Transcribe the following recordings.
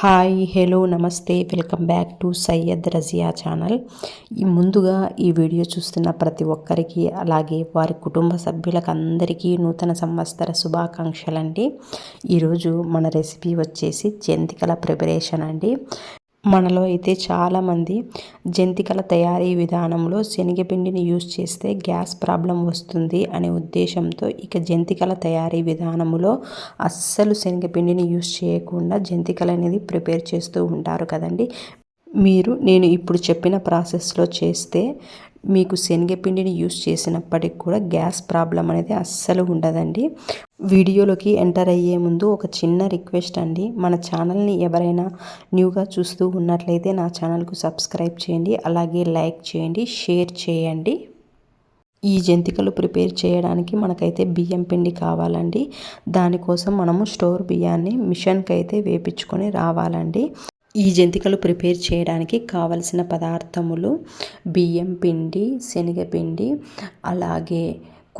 Hi hello namaste welcome back to Syed Razia channel. ఈ ముందుగా ఈ వీడియో చూస్తున్న ప్రతి ఒక్కరికి అలాగే వారి కుటుంబ సభ్యులకు అందరికీ నూతన సంవత్సర శుభాకాంక్షలు అండి ఈరోజు మన రెసిపీ వచ్చేసి జంతికల ప్రిపరేషన్ అండి. మనలో అయితే చాలామంది జంతికల తయారీ విధానంలో శనగపిండిని యూస్ చేస్తే గ్యాస్ ప్రాబ్లం వస్తుంది అనే ఉద్దేశంతో ఇక జంతికల తయారీ విధానంలో అస్సలు శనగపిండిని యూస్ చేయకుండా జంతికలు అనేది ప్రిపేర్ చేస్తూ ఉంటారు కదండి. మీరు నేను ఇప్పుడు చెప్పిన ప్రాసెస్లో చేస్తే మీకు శనగపిండిని యూస్ చేసినప్పటికి కూడా గ్యాస్ ప్రాబ్లం అనేది అస్సలు ఉండదండి. వీడియోలోకి ఎంటర్ అయ్యే ముందు ఒక చిన్న రిక్వెస్ట్ అండి. మన ఛానల్ని ఎవరైనా న్యూగా చూస్తూ ఉన్నట్లయితే నా ఛానల్కు సబ్స్క్రైబ్ చేయండి. అలాగే లైక్ చేయండి షేర్ చేయండి. ఈ జంతికలు ప్రిపేర్ చేయడానికి మనకైతే బియ్యం పిండి కావాలండి. దానికోసం మనము స్టోర్ బియ్యాన్ని మిషన్కి అయితే వేపించుకొని రావాలండి. ఈ జంతికలు ప్రిపేర్ చేయడానికి కావలసిన పదార్థములు బియ్యం పిండి శనగపిండి అలాగే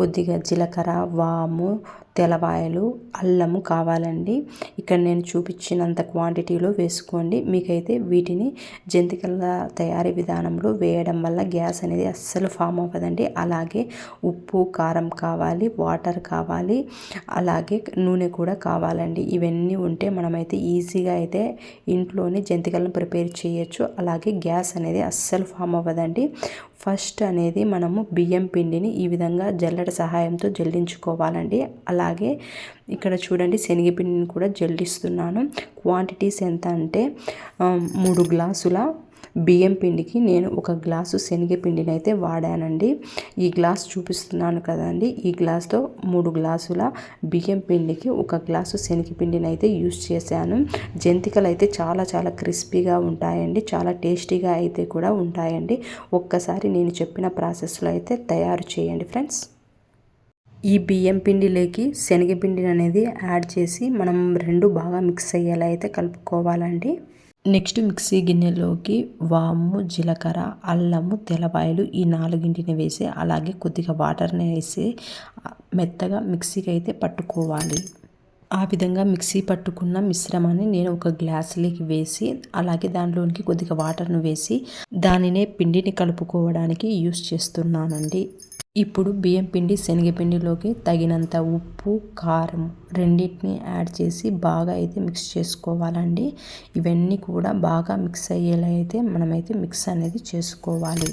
కొద్దిగా జీలకర్ర వాము తెల్లవాయలు అల్లము కావాలండి. ఇక్కడ నేను చూపించినంత క్వాంటిటీలో వేసుకోండి. మీకైతే వీటిని జంతికల తయారీ విధానంలో వేయడం వల్ల గ్యాస్ అనేది అస్సలు ఫామ్ అవ్వదండి. అలాగే ఉప్పు కారం కావాలి వాటర్ కావాలి అలాగే నూనె కూడా కావాలండి. ఇవన్నీ ఉంటే మనమైతే ఈజీగా అయితే ఇంట్లోనే జంతికలను ప్రిపేర్ చేయొచ్చు. అలాగే గ్యాస్ అనేది అస్సలు ఫామ్ అవ్వదండి. ఫస్ట్ అనేది మనము బియ్యం పిండిని ఈ విధంగా జల్లెడ సహాయంతో జల్లించుకోవాలండి. అలాగే ఇక్కడ చూడండి శనగపిండిని కూడా జల్లిస్తున్నాను. క్వాంటిటీస్ ఎంత అంటే మూడు గ్లాసుల బియ్యం పిండికి నేను ఒక గ్లాసు శనగపిండిని అయితే వాడానండి. ఈ గ్లాస్ చూపిస్తున్నాను కదండి. ఈ గ్లాస్తో మూడు గ్లాసుల బియ్యం పిండికి ఒక గ్లాసు శనగపిండిని అయితే యూస్ చేశాను. జంతికలు అయితే చాలా చాలా క్రిస్పీగా ఉంటాయండి. చాలా టేస్టీగా అయితే కూడా ఉంటాయండి. ఒక్కసారి నేను చెప్పిన ప్రాసెస్లో అయితే తయారు చేయండి ఫ్రెండ్స్. ఈ బియ్యం పిండిలోకి శనగపిండిని అనేది యాడ్ చేసి మనం రెండు బాగా మిక్స్ అయ్యేలా అయితే కలుపుకోవాలండి. నెక్స్ట్ మిక్సీ గిన్నెలోకి వాము జీలకర్ర అల్లము తెల్లబాయలు ఈ నాలుగింటిని వేసి అలాగే కొద్దిగా వాటర్ని వేసి మెత్తగా మిక్సీకి అయితే పట్టుకోవాలి. ఆ విధంగా మిక్సీ పట్టుకున్న మిశ్రమాన్ని నేను ఒక గ్లాసులోకి వేసి అలాగే దాంట్లోనికి కొద్దిగా వాటర్ను వేసి దానినే పిండిని కలుపుకోవడానికి యూస్ చేస్తున్నానండి. ఇప్పుడు బియ్యం పిండి శనగపిండిలోకి తగినంత ఉప్పు కారం రెండింటిని యాడ్ చేసి బాగా అయితే మిక్స్ చేసుకోవాలండి. ఇవన్నీ కూడా బాగా మిక్స్ అయ్యేలా అయితే మనమైతే మిక్స్ అనేది చేసుకోవాలి.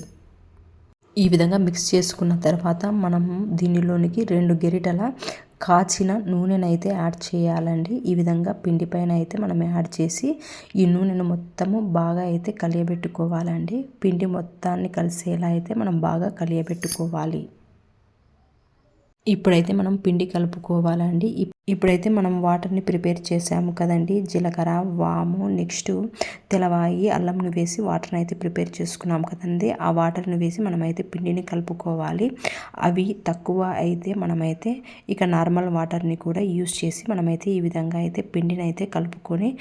ఈ విధంగా మిక్స్ చేసుకున్న తర్వాత మనం దీనిలోనికి రెండు గెరిటల కాచిన నూనెనైతే యాడ్ చేయాలండి. ఈ విధంగా పిండి పైన అయితే మనం యాడ్ చేసి ఈ నూనెను మొత్తము బాగా అయితే కలియబెట్టుకోవాలండి. పిండి మొత్తాన్ని కలిసేలా అయితే మనం బాగా కలియబెట్టుకోవాలి. ఇప్పుడైతే మనం పిండి కలుపుకోవాలండి. ఇప్పుడైతే మనం వాటర్ని ప్రిపేర్ చేసాము కదండి. జీలకర్ర వాము నెక్స్ట్ తెలవాయి అల్లంను వేసి వాటర్ని అయితే ప్రిపేర్ చేసుకున్నాము కదండి. ఆ వాటర్ని వేసి మనమైతే పిండిని కలుపుకోవాలి. అవి తక్కువ అయితే మనమైతే ఇక నార్మల్ వాటర్ని కూడా యూస్ చేసి మనమైతే ఈ విధంగా అయితే పిండిని అయితే కలుపుకొని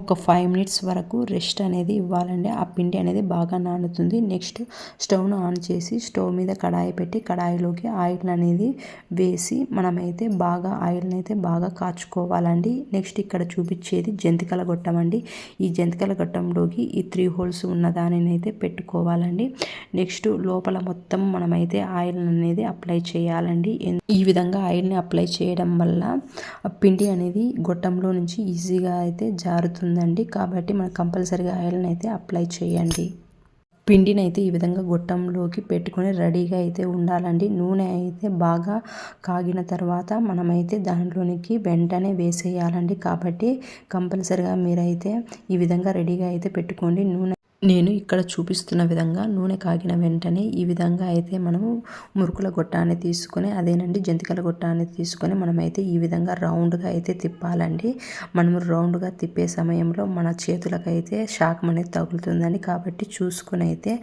ఒక ఫైవ్ మినిట్స్ వరకు రెస్ట్ అనేది ఇవ్వాలండి. ఆ పిండి అనేది బాగా నానుతుంది. నెక్స్ట్ స్టవ్ను ఆన్ చేసి స్టవ్ మీద కడాయి పెట్టి కడాయిలోకి ఆయిల్ అనేది వేసి మనమైతే బాగా ఆయిల్ని అయితే బాగా కాచుకోవాలండి. నెక్స్ట్ ఇక్కడ చూపించేది జంతికల గొట్టం అండి. ఈ జంతికల గొట్టంలోకి ఈ త్రీ హోల్స్ ఉన్న దానిని అయితే పెట్టుకోవాలండి. నెక్స్ట్ లోపల మొత్తం మనమైతే ఆయిల్ అనేది అప్లై చేయాలండి. ఈ విధంగా ఆయిల్ని అప్లై చేయడం వల్ల పిండి అనేది గొట్టంలో నుంచి ఈజీగా అయితే జారు మారుతుందండి. కాబట్టి మనం కంపల్సరీగా ఆయిల్ని అయితే అప్లై చేయండి. పిండిని అయితే ఈ విధంగా గొట్టంలోకి పెట్టుకొని రెడీగా అయితే ఉండాలండి. నూనె అయితే బాగా కాగిన తర్వాత మనమైతే దాంట్లోనికి వెంటనే వేసేయాలండి. కాబట్టి కంపల్సరిగా మీరైతే ఈ విధంగా రెడీగా అయితే పెట్టుకోండి. నూనె నేను ఇక్కడ చూపిస్తున్న విధంగా నూనె కాగిన వెంటనే ఈ విధంగా అయితే మనము మురుకుల గొట్టాన్ని తీసుకొని అదేనండి జంతికల గొట్టాన్ని తీసుకొని మనమైతే ఈ విధంగా రౌండ్గా అయితే తిప్పాలండి. మనము రౌండ్గా తిప్పే సమయంలో మన చేతులకైతే శాఖం అనేది తగులుతుందండి. కాబట్టి చూసుకుని అయితే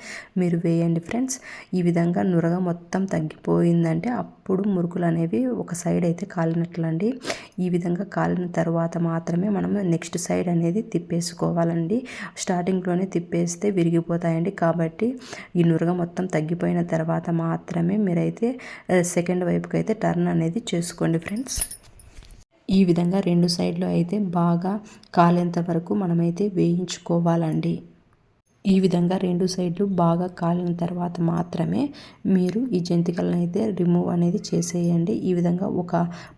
మీరు వేయండి ఫ్రెండ్స్. ఈ విధంగా నురగ మొత్తం తగ్గిపోయిందంటే అప్పుడు మురుకులు అనేవి ఒక సైడ్ అయితే కాలినట్లండి. ఈ విధంగా కాలిన తర్వాత మాత్రమే మనం నెక్స్ట్ సైడ్ అనేది తిప్పేసుకోవాలండి. స్టార్టింగ్లోనే తిప్పేస్తే విరిగిపోతాయండి. కాబట్టి ఈ నురగ మొత్తం తగ్గిపోయిన తర్వాత మాత్రమే మీరైతే సెకండ్ వైపుకి అయితే టర్న్ అనేది చేసుకోండి ఫ్రెండ్స్. ఈ విధంగా రెండు సైడ్లు అయితే బాగా కాలేంత వరకు మనమైతే వేయించుకోవాలండి. ఈ విధంగా రెండు సైడ్లు బాగా కాలిన తర్వాత మాత్రమే మీరు ఈ జంతికలను అయితే రిమూవ్ అనేది చేసేయండి. ఈ విధంగా ఒక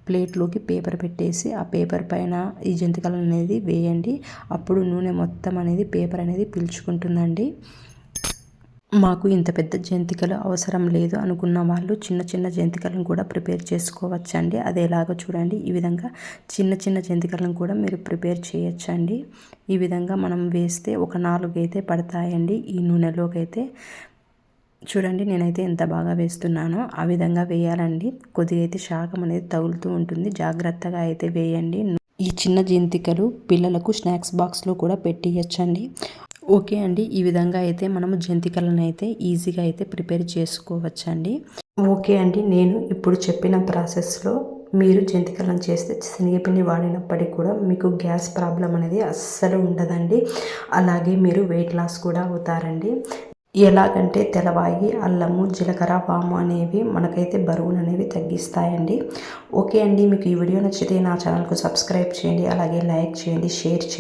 ప్లేట్లోకి పేపర్ పెట్టేసి ఆ పేపర్ పైన ఈ జంతికలు అనేది వేయండి. అప్పుడు నూనె మొత్తం అనేది పేపర్ అనేది పీల్చుకుంటుందండి. మాకు ఇంత పెద్ద జంతికలు అవసరం లేదు అనుకున్న వాళ్ళు చిన్న చిన్న జంతికలను కూడా ప్రిపేర్ చేసుకోవచ్చండి. అది ఎలాగో చూడండి ఈ విధంగా చిన్న చిన్న జంతికలను కూడా మీరు ప్రిపేర్ చేయొచ్చండి. ఈ విధంగా మనం వేస్తే ఒక నాలుగు అయితే పడతాయండి. ఈ నూనెలోకి అయితే చూడండి నేనైతే ఎంత బాగా వేస్తున్నానో ఆ విధంగా వేయాలండి. కొద్దిగా అయితే శాఖం అనేది తగులుతూ ఉంటుంది. జాగ్రత్తగా అయితే వేయండి. ఈ చిన్న జంతికలు పిల్లలకు స్నాక్స్ బాక్స్లో కూడా పెట్టియచ్చండి ఓకే అండి. ఈ విధంగా అయితే మనము జంతికలను అయితే ఈజీగా అయితే ప్రిపేర్ చేసుకోవచ్చండి. ఓకే అండి. నేను ఇప్పుడు చెప్పిన ప్రాసెస్లో మీరు జంతికలను చేస్తే శనగపిండి వాడినప్పటికీ కూడా మీకు గ్యాస్ ప్రాబ్లం అనేది అస్సలు ఉండదండి. అలాగే మీరు వెయిట్ లాస్ కూడా అవుతారండి. ఎలాగంటే తెల్లవాయి అల్లము జీలకర్ర వాము అనేవి మనకైతే బరువును అనేవి తగ్గిస్తాయండి. ఓకే అండి. మీకు ఈ వీడియో నచ్చితే నా ఛానల్కు సబ్స్క్రైబ్ చేయండి. అలాగే లైక్ చేయండి షేర్ చేయండి.